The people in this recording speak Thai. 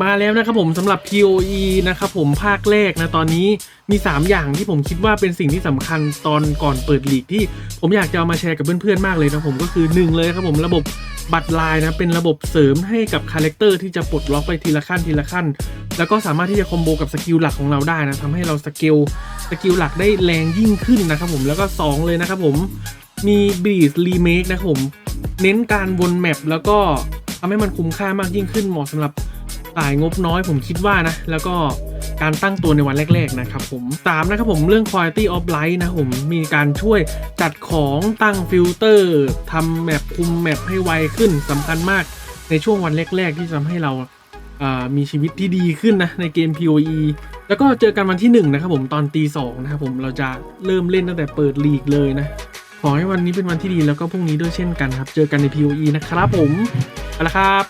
มาแล้วนะครับผมสำหรับ POE นะครับผมภาคแรกนะตอนนี้มี 3 อย่างที่ผมคิดว่าเป็นสิ่งที่สำคัญตอนก่อนเปิดลีกที่ผมอยากจะเอามาแชร์กับเพื่อนๆมากเลยนะผมก็คือ 1 เลยครับผมระบบบัตรลายนะเป็นระบบเสริมให้กับคาแรคเตอร์ที่จะปลดล็อกไปทีละขั้นทีละขั้น แล้วก็สามารถที่จะคอมโบกับสกิลหลักของเราได้นะทำให้เราสกิลสกิลหลักได้แรงยิ่งขึ้นนะครับผมแล้วก็ 2 เลยนะครับผมมีบีสรีเมคนะครับผมเน้นการวนแมปแล้วก็ทำให้มันคุ้มค่ามากยิ่งขึ้นเหมาะสำหรับ สายงบน้อยผมคิดว่านะ แล้วก็การตั้งตัวในวันแรก ๆ นะครับผมสามนะครับผมเรื่อง quality of light นะผมมีการช่วยจัดของตั้งฟิลเตอร์ทำแมปคุมแมปให้ไวขึ้นสำคัญมากในช่วงวันแรก ๆ ที่ทำให้เรามีชีวิตที่ดีขึ้นนะในเกม PoE แล้วก็เจอกันวันที่หนึ่งนะครับผมตอนตีสองนะครับผมเราจะเริ่มเล่นตั้งแต่เปิดลีกเลยนะ ขอให้วันนี้เป็นวันที่ดีแล้วก็พรุ่งนี้ด้วยเช่นกันครับ เจอกันใน POE นะครับผมเอาละครับ